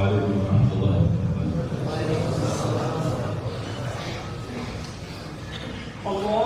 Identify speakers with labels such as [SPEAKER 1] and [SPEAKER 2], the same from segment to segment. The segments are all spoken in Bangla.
[SPEAKER 1] عليكم ورحمة الله وبركاته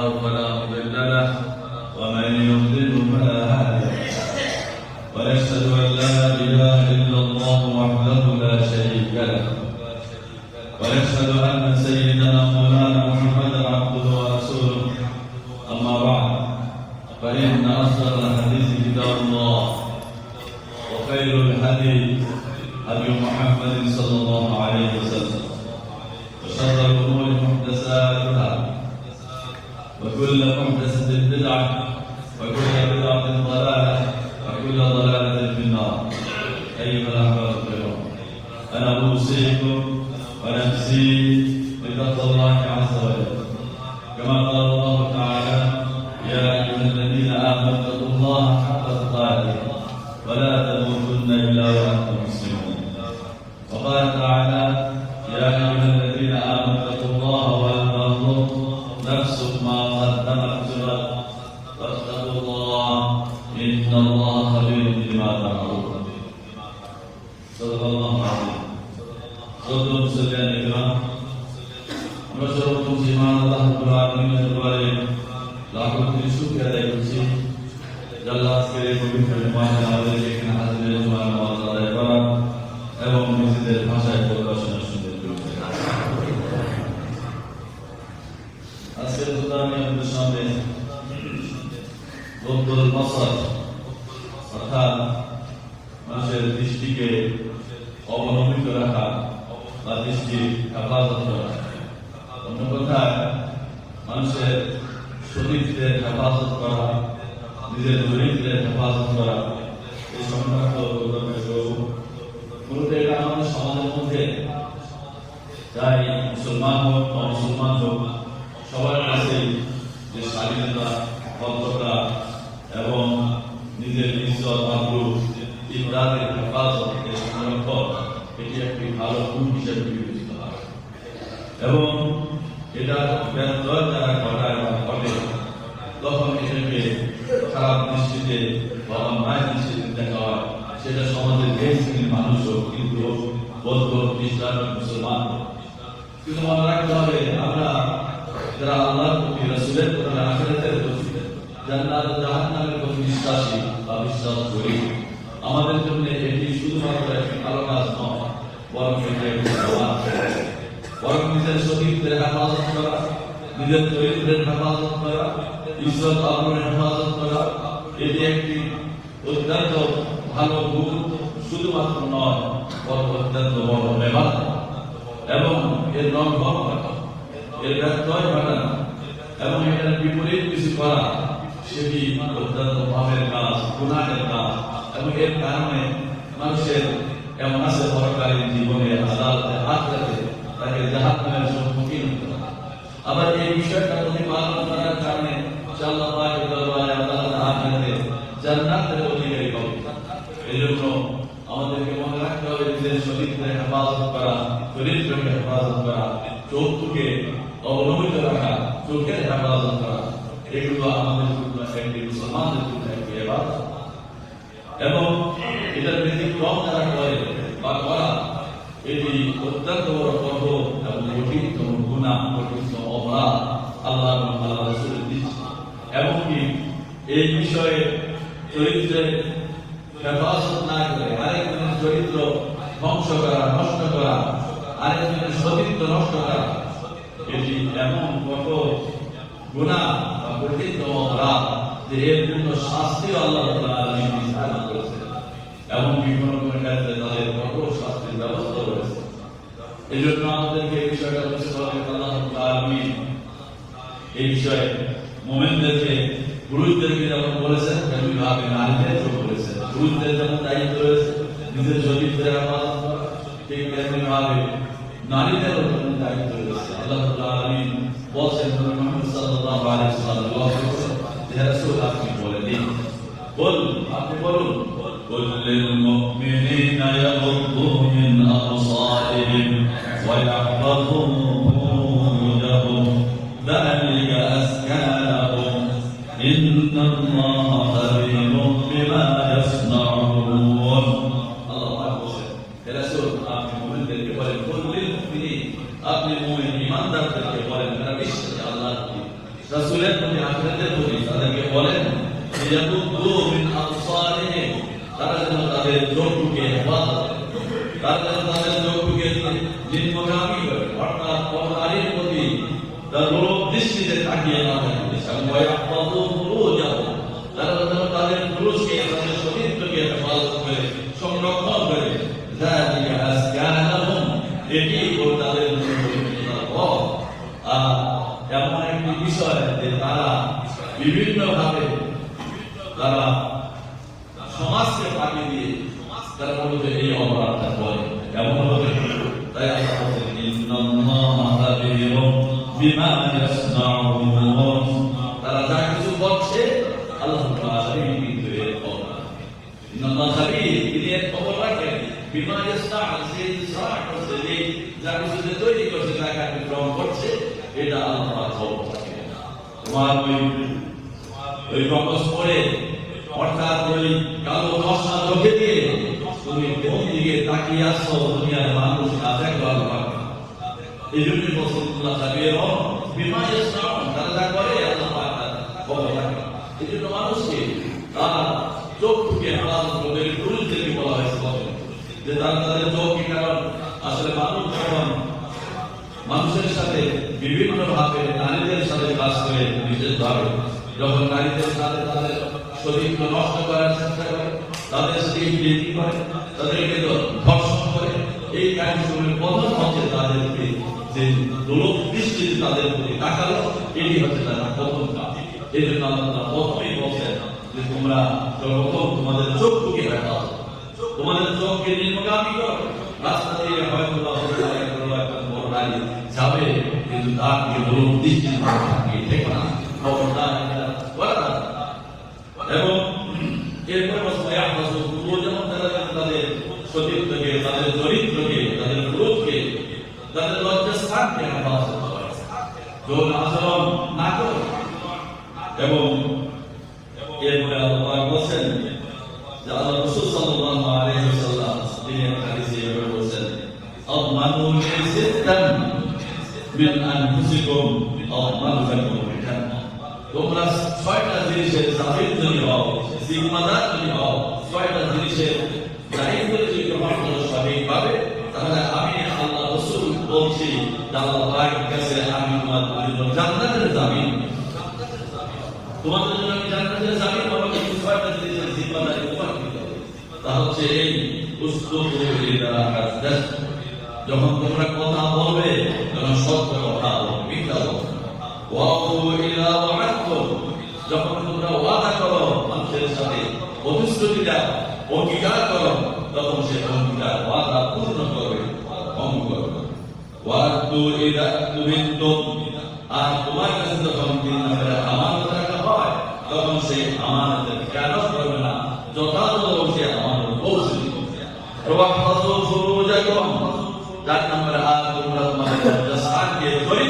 [SPEAKER 1] فلا مضل له ومن يضلل فلا هادي له. ونشهد أن لا إله إلا الله وحده لا شريك له. ونشهد أن سيدنا مولانا محمدا عبده ورسوله. أما بعد فإن أصدق الحديث كتاب الله وخير الهدي هدي محمد صلى الله عليه وسلم. وشر الأمور محدثاتها وكل محدثة بدعة وكل بدعة ضلالة وكل ضلالة في النار. أيها الأحباب الكرام أنا أوصيكم ونفسي بتقوى الله عز وجل. Santo. একটি ভালো গুণ হিসেবে বিবেচিত হয়। এবং এটা ব্যর্থ যারা ঘটায় বা ঘটে। তখন এটাকে খারাপ দৃষ্টিতে বা অন্যায় দৃষ্টিতে দেখা হয়। সেটা সমাজের যে মানুষ হোক কিন্তু বৌদ্ধ খ্রিস্টান মুসলমান কিন্তু মনে রাখতে হবে, আমরা যারা আল্লাহর প্রতি, রসুলের প্রতি, আখেরাতের প্রতি, জান্নাত, জাহান্নামের প্রতি বিশ্বাসী বা বিশ্বাস করি আমাদের জন্য এটি শুধুমাত্র একটি ভালো কাজ নয়। বরং সমাজ বরং নিজের শরীরের হেফাজত করা, নিজের চরিত্রের করা, ঈশ্বর আগ্রহের হেফাজত করা, এটি একটি অত্যন্ত ভালো গুণ শুধু শুধুমাত্র নয়, বরং অত্যন্ত বড় এবং এর লঙ্ঘন ঘটা এর ব্যত্যয় ঘটা এবং এটার বিপরীত কিছু করা, সেটি অত্যন্ত পাপের কাজ গুণাহের কাজ, এবং এর কারণে মানুষের এমন আছে, পরকালীন জীবনে আদালতে হাত তাকে জাহাজ নামের সম্মুখীন হতে হয়। আবার এই বিষয়টা প্রতিপালন করার কারণে আল্লাহ পাকের দরবারে আদালতে হাত জান্নাতের অধিকারী হবে এই জন্য আমাদেরকে মনে রাখতে হবে যে শরীরকে হেফাজত করা চরিত্রকে হেফাজত করা চোখকে অবনমিত রাখা, চোখের হেফাজত করা, এগুলো আমাদের জন্য একটি মুসলমানদের জন্য একটি এবাদত এবং এটার ব্যতিক্রম যারা করে বা করা এটি অত্যন্ত বড় কঠোর এবং কঠিনতম গুণা কঠিনতম অপরাধ আল্লাহ আল্লাহ রসুলের এমনকি এই বিষয়ে চরিত্রের হেফাজত না করে আরেকজনের চরিত্র ধ্বংস করা, নষ্ট করা, আরেকজনের সতীত্ব নষ্ট এটি এমন কঠোর গুণা বা কঠিনতম অপরাধ যে জন্য শাস্তিও আল্লাহ তাআলা আলামিন করেছেন কোনো কোনো ক্ষেত্রে তাদের কঠোর শাস্তির ব্যবস্থা রয়েছে। এই জন্য আমাদেরকে এই বিষয়টা বুঝতে হবে এই বিষয়ে মোমেনদেরকে, পুরুষদেরকে যেমন বলেছেন, তেমনি ভাবে নারীদেরকেও বলেছেন। পুরুষদের যেমন দায়িত্ব রয়েছে, নিজের ঠিক তেমনি ভাবে দায়িত্ব রয়েছে। আল্লাহ বলছেন আপনি বলে দিন বল আপনি বলুন। وقل للمؤمنين يغضوا من أبصارهم ويحفظوا فروجهم ذلك أزكى لهم. إن الله خبير بما يصنعون. الله أكبر. كلا سورة أقلمون للكبار كل المؤمنين أقلمون إيمان در للكبار المنبش يا الله. رسولك من أخرته بولي فذلك بولي من أبصارهم. তারা যেন তাদের যোগটুকে হেফাজত তারা যেন তাদের যোগটুকে নিম্নগামী হয় অর্থাৎ পদারির প্রতি গৌরব দৃষ্টিতে থাকিয়ে না থাকে সময় আপাত হলেও যাব তারা যেন তাদের পুরুষকে তাদের সতীর্থকে হেফাজত করে সংরক্ষণ করে তারা বিভিন্ন ভাবে তারা সমাজকে দিয়ে তারা মূলত এই অপরাধটা করে এমন হবে তাই বিমা ইয়াসনাউন তারা যা কিছু করছে আল্লাহ কিন্তু খবর তিনি এর খবর রাখেন, বিমা যে কিছু তৈরি করছে, যা কার্যক্রম করছে, এটা আল্লাহ খবর ওই ওই পরে অর্থাৎ ওই কালো নকশা চোখে দিয়ে তুমি কোন দিকে তাকিয়ে আসছো দুনিয়ার মানুষ না দেখো আল্লাহ এই জন্য রসুল্লাহ সাবিয়ের বিমা ইসলাম তারা যা করে আল্লাহ খবর রাখে। এই জন্য মানুষকে তারা চোখ থেকে হেফাজত করবে পুরুষদেরকে বলা হয়েছে যে তারা তাদের চোখকে কারণ আসলে মানুষ যখন মানুষের সাথে বিভিন্ন ভাবে নারীদের সাথে কাজ করে বিশেষ ভাবে যখন নারীদের সাথে তাদের শরীরকে নষ্ট করার চেষ্টা করে, তাদের সাথে বিয়েটি করে তাদেরকে ধর্ষণ করে, এই কাজগুলোর প্রধান হচ্ছে তাদেরকে যে লোক তাদের প্রতি তাকালো, এটি হচ্ছে তারা প্রথম কাজ এই জন্য আল্লাহ প্রথমেই বলছেন যে তোমরা প্রথম তোমাদের চোখকে হেফাজত তোমাদের চোখকে নির্মগামী করো। রাস্তা দিয়ে হয়তো যাবে, কিন্তু তার দৃষ্টি থাকে ঠিক না। খবরদার। এবং এরপরে আপনার পুরো যেমন তারা তাদের সতীত্বকে তাদের চরিত্রকে তাদের গ্রোথকে তাদের লজ্জাস্থানকে হেফাজত করে যৌন আচরণ না করে। এবং এরপরে আল্লাহ বলছেন যে আল্লাহ রাসূল সাল্লাল্লাহু আলাইহি ওয়াসাল্লাম তিনি হাদিসে তোমরা ছয়টা জিনিসের জামিন যদি হও জিম্মাদার যদি হও ছয়টা জিনিসের দায়িত্ব যদি গ্রহণ করো সঠিকভাবে তাহলে আমি আল্লাহ রসুল বলছি আল্লাহ কাছে আমি জন্য জান্নাতের জামিন তোমাদের জন্য আমি জান্নাতের জামিন কিন্তু ছয়টা জিনিসের জিম্মাদারি তোমার নিতে তা হচ্ছে এই যখন তোমরা কথা বলবে তখন সত্য কথা বলবে মিথ্যা বলবে না। ওয়াকু ইদা ওয়াদতুম যখন তোমরা ওয়াদা করো মানুষের সাথে প্রতিশ্রুতি দাও অঙ্গীকার করো, তখন সে অঙ্গীকার ওয়াদা পূর্ণ করবে, ভঙ্গ করবে। ওয়াদু ইদা তুমিন্তুম। আর তোমার তখন সে আমানতের কেন করবে না, যথাযথ সে আমানত পৌঁছে দিবে। ওয়াহফাজু ফুরুজাকুম। চার নম্বরে আর তোমরা তোমাদের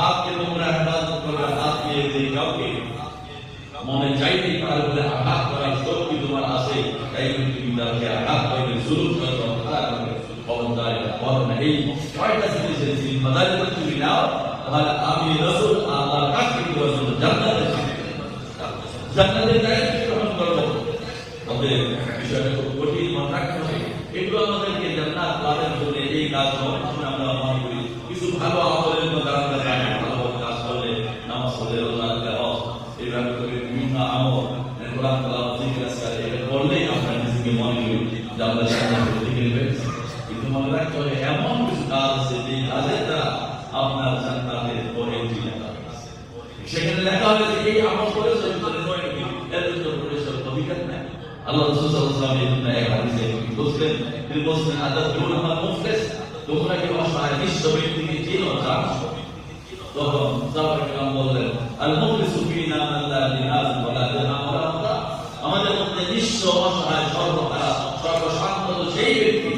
[SPEAKER 1] হাতকে তোমরা হেফাজত করবে হাত দিয়ে দিয়ে কাউকে মনে চাইতে পারে বলে আঘাত করার শক্তি তোমার আছে, তাই তুমি আঘাত করবে করি কিছু ভালো আমলের সেখানে লেখা হয়েছে এই আমল করেছে ভিতরে নয় নাকি এর ভিতরে প্রবেশের অধিকার নাই। আল্লাহ রাসূল সাল্লাল্লাহু আলাইহি ওয়াসাল্লাম এই হাদিসে বলছেন তিনি বলছেন আদাত গুনাহ মুফলিস? তোমরা কি অসহায় নিঃস্ব ব্যক্তিকে চিনো জানো তখন সাহাবায়ে কেরাম বললেন আল মুফলিসু ফিনা মান লা দিনার ওয়ালা দিরহাম ওয়ালা মাতা আমাদের মধ্যে নিঃস্ব অসহায় সর্বহারা সর্বশান্ত সেই ব্যক্তি,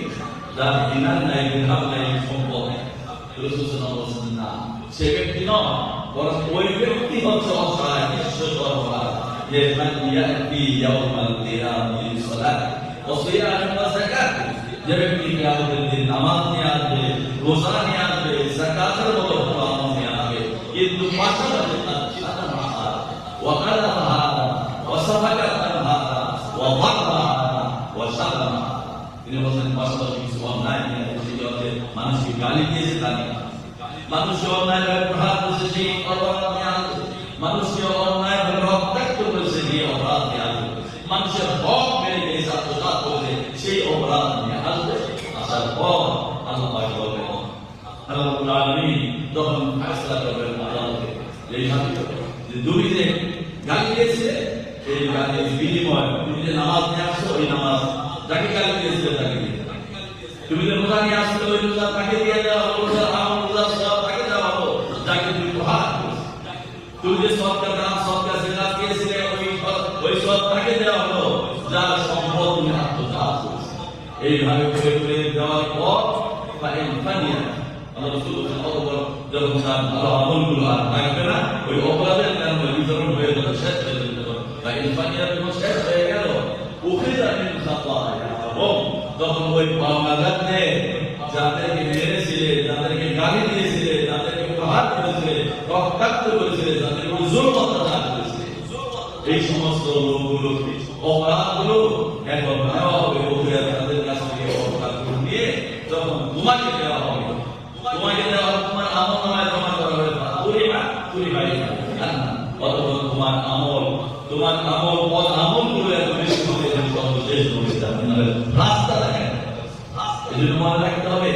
[SPEAKER 1] যার দিনার নাই দিরহাম নাই, সম্পদ রাসূল সাল্লাল্লাহু আলাইহি ওয়াসাল্লাম সে ব্যক্তি নয়। বরং ওই ব্যক্তি হচ্ছে অসহায় সর্বহারা যে মান ইয়াতি ইয়াউমাল কিয়ামতি সালাত ওয়া সিয়াম ওয়া যাকাত যে ব্যক্তি কিয়ামতের দিন নামাজ নিয়ে আসবে রোজা নিয়ে আসবে যাকাতের মতো আমল নিয়ে আসবে কিন্তু পাশাপাশি তার সাধনা হারা ওয়া কালামা হারা ওয়া সাহাকাতান হারা ওয়া হারা ওয়া তিনি বলছেন পাশাপাশি কিছু অন্যায় নিয়ে মানুষকে গালি দিয়েছে তা নিয়ে। মানুষকে অন্যায় ভাবে প্রহার করেছে, সেই অপরাধ নিয়ে মানুষকে অন্যায় ভাবে রক্তাক্ত করেছে সেই অপরাধ নিয়ে আসবে মানুষের হক মেরে গিয়ে আত্মসাত করেছে, সেই অপরাধ নিয়ে আসবে আসার পর আল্লাহ বলবেন, আল্লাহ রাব্বুল আলামিন যখন করবেন আদালতে এই হাদিস যে গালি দিয়েছে এই গালির বিনিময় তুমি যে নামাজ নিয়ে আসছো, ওই নামাজ যাকে গালি দিয়েছে, তাকে তুমি যে রোজা নিয়ে আসলে ওই রোজা তাকে দিয়ে দেওয়া আমল রোজা সব তাকে দেওয়া হলো যাকে তুমি প্রহার করেছ তুমি যে সৎকার দান সৎকার জেনা দিয়েছিলে ওই সৎ- ওই সৎ তাকে দেওয়া হলো যার সম্পদ তুমি আত্মসাৎ করেছ এইভাবে করে করে পর হয়ে হয়ে যাবে তখন হয়ে ওই পাওনাদারদের যাদেরকে মেরেছিলে যাদেরকে গালি দিয়েছিলে যাদেরকে প্রহার করেছিলে রক্তাক্ত এই সমস্ত লোকগুলো অপরাধগুলো এখন নেওয়া হবে নিয়ে যখন তোমাকে দেওয়া হবে তোমাকে দেওয়া তোমার আমল নামায় জমা করা হবে পুরি না পুরি ভাই অথবা তোমার আমল তোমার আমল পদ আমলগুলো এত বেশি সর্বশেষ হবে জাহান্নামের রাস্তা দেখেন। এই জন্য মনে রাখতে হবে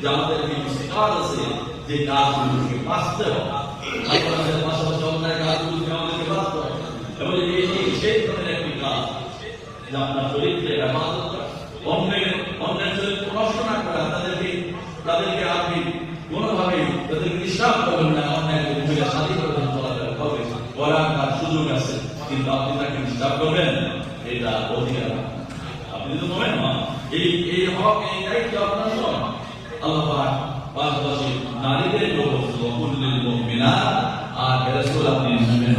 [SPEAKER 1] যে আমাদের যে কাজ আছে, যে কাজগুলোকে বাঁচতে হবে। আপনার অন্যের কিন্তু আপনি তাকে ডিস্টার্ব করবেন এটা অধিকার আপনার। আপনি তো বলেন না এই এই হক এই দায়িত্ব আপনার নয় আল্লাহ পাক পাশাপাশি নারীদের জন্য কুল্লিল মুমিনাত আর রাসূল আপনি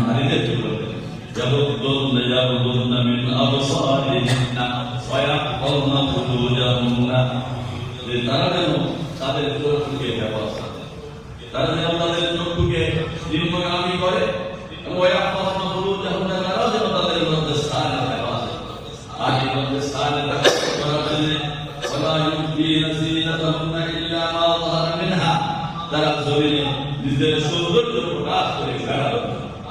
[SPEAKER 1] নারীদের জন্য يغضن يغضن من أبصارهن ويحفظن فروجهن তারা যেন তাদের চক্ষুকে ব্যবস্থা তারা যেন তাদের চক্ষুকে নিম্নগামী করে এবং ওয়াহফাজনা ফুরুজাহুন্না তারা যেন তাদের মধ্যে স্থানের ব্যবস্থা আর এই মধ্যে স্থানের ব্যবস্থা করার জন্য ولا يبدين زينتهن إلا ما ظهر منها তারা জমিনে নিজের সৌন্দর্য প্রকাশ করে বেড়াবে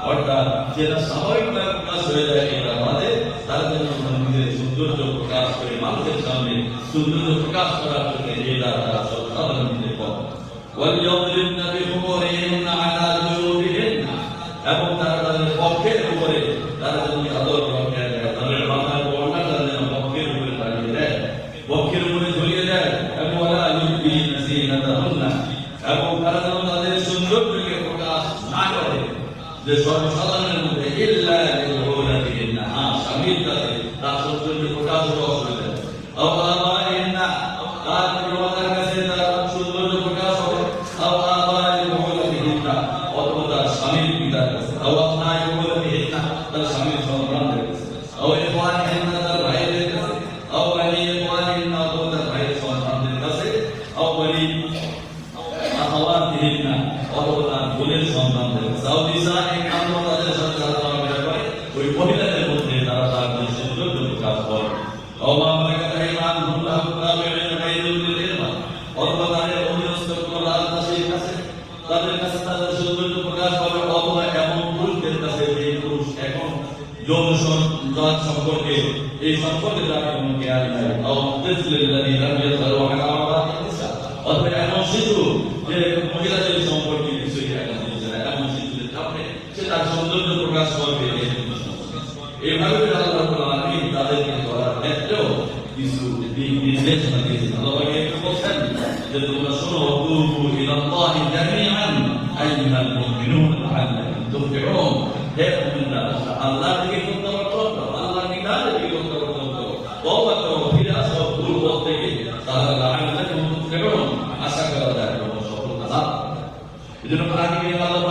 [SPEAKER 1] অর্থাৎ যেটা স্বাভাবিকভাবে প্রকাশ হয়ে যায় এটা আমাদের তারা যেন নিজের সৌন্দর্য প্রকাশ করে মানুষের সামনে সৌন্দর্য প্রকাশ করার জন্য এটা তারা সব সাবধানে করে وَلْيَضْرِبْنَ بِخُمُرِهِنَّ عَلَى এবং তারা যেন তাদের সৌন্দর্যকে প্রকাশ না করে, যে সর্বসাধারণের মধ্যে ইল্লা স্বামীর তার সৌন্দর্য মহিলাদের মধ্যে তারা সৌন্দর্য প্রকাশ করে। ইলমা অথবা তাদের কাছে তাদের তাদের সৌন্দর্য প্রকাশ পাবে অথবা এমন পুরুষদের কাছে যে পুরুষ এখন যৌন সঞ্জাত সম্পর্কে এই সম্পর্কে তার কোনো জ্ঞান নাই অথবা এমন শিশু নির্দেশনা দিয়েছেন আল্লাহ একটু বলছেন যে তোমরা শোনো তুবু ইলাল্লাহি জামিআন আইয়ুহাল মুমিনুন লাআল্লাকুম তুফলিহুন হে মুমিনরা আল্লাহর দিকে প্রত্যাবর্তন করো আল্লাহর নিকালের দিকে প্রত্যাবর্তন করো তওবা করো ফিরে আসো ভুল পথ থেকে তাহলে লাআল্লাকুম তুফলিহুন আশা তোমরা আল্লাহ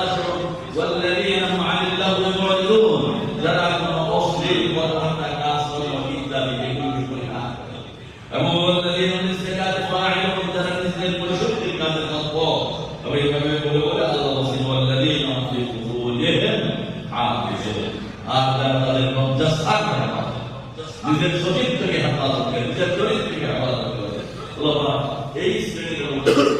[SPEAKER 1] صلاتهم خاشعون والذين هم عن اللغو معرضون যারা কোনো অশ্লীল কথাবার্তা কাজ করে ইত্যাদি এগুলি করে না এবং والذين هم للزكاة فاعلون যারা নিজেদের পরিশুদ্ধির কাজে তৎপর তবে এইভাবে বলে বলে আল্লাহ বলছেন والذين هم لفروجهم حافظون আর যারা তাদের লজ্জাস্থান হেফাজত নিজের চরিত্রকে হেফাজত করে নিজের চরিত্রকে হেফাজত করে আল্লাহ পাক এই শ্রেণীর মধ্যে তারাই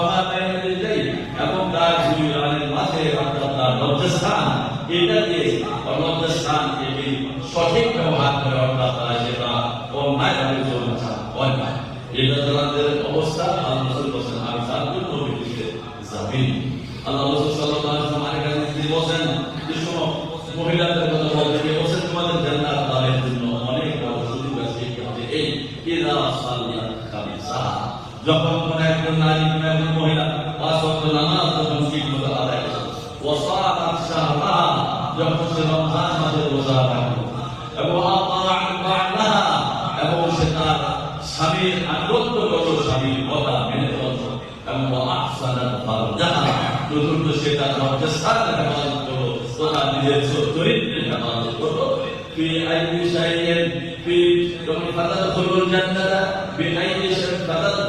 [SPEAKER 1] আমার যাই এবং তার দুই রানের মাঝে অর্থাৎ তার লজ্জাস্থান, এটা দিয়ে লজ্জাস্থান সঠিক ব্যবহার করে অর্থাৎ তারা সেটা অন্যায় ভাবে চলবে অন্যায়। এটা তাদের অবস্থা, আল্লাহ রসুল বলছেন আমি তার জন্য বিদেশে যাবেন? আল্লাহ রসুল সাল্লাল্লাহু আলাইহি ওয়াসাল্লাম তিনি বলেন যে শোনো, মহিলাদের কথা বলতে গিয়ে বলছেন, তোমাদের জান্নাত লাভের জন্য অনেক সুযোগ আছে, এই ইদা সাল্লাত খামিসা যখন কোন একজন নারী কোন একজন মহিলা পাঁচ ওয়াক্ত নামাজ যখন ঠিক মতো আদায় করে ওয়াসাআত শাহরাহা যখন সে রমজান মাসে রোজা রাখে এবং আতাআত বা'লাহা এবং সে তার স্বামীর আনুগত্য করলো স্বামীর কথা মেনে চলতো এবং আহসানাত ফারজাহা চতুর্থ সে তার লজ্জাস্থান হেফাজত করলো তথা নিজের চরিত্রের হেফাজত করলো في أي شيء في فتدخل الجنة بأي شيء فتدخل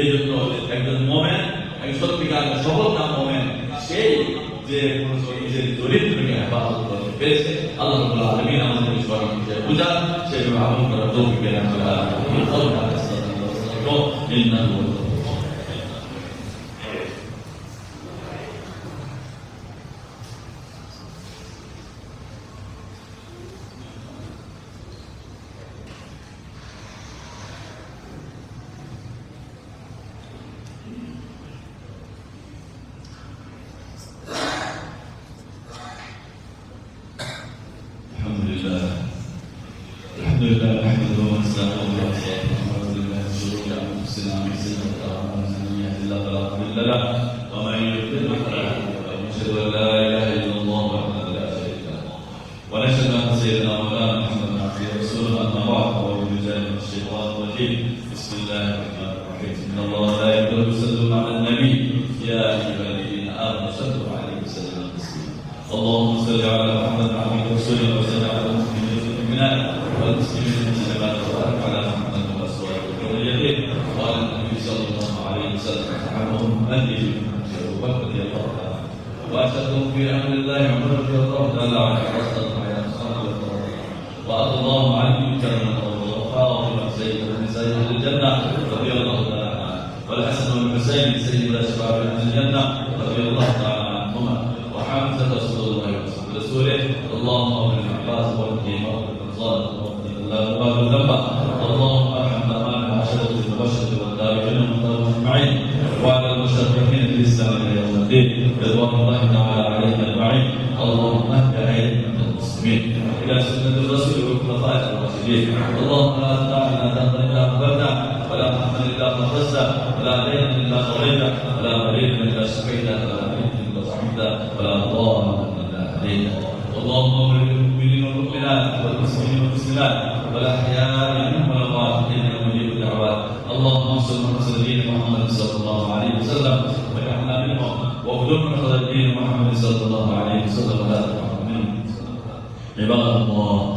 [SPEAKER 1] এই জন্য একজন মোমেন এক সত্যিকার সফল না মোমেন, সেই যে নিজের দরিদ্রকে হেফাজত করতে পেরেছে, আল্লাহ আলমিন আমাদের স্মরণ হিসেবে বুঝা সেভাবে আমল করার তৌফিক করে আমরা আল্লাহ ইন্নাল্লাহ وسلم على المسلمين والمؤمنات والمسلمين والمسلمات وبارك على محمد وازواجه وذريته وعلى النبي صلى الله عليه وسلم وعنهم هدي رضي الله تعالى واشهدهم في أمر الله عمر رضي الله عنه واصدق على اصحابه وارضى الله عنه كرما وفاضل سيد النساء الجنة رضي الله عنه. والحسن والحسين سيد الاشباب أهل الجنة رضي الله تعالى اللهم اهد ائمه المسلمين إلى سنه الرسول والخلفاء الراشدين اللهم لا تدع ذنبا الا غفرته ولا حقا الا فرجته ولا دينا الا قضيته ولا مريضا الا شفيته ولا ميتا الا رحمته ولا ضالا الا هديته اللهم اغفر للمؤمنين والمؤمنات والمسلمين والمسلمات والاحياء 没办法，我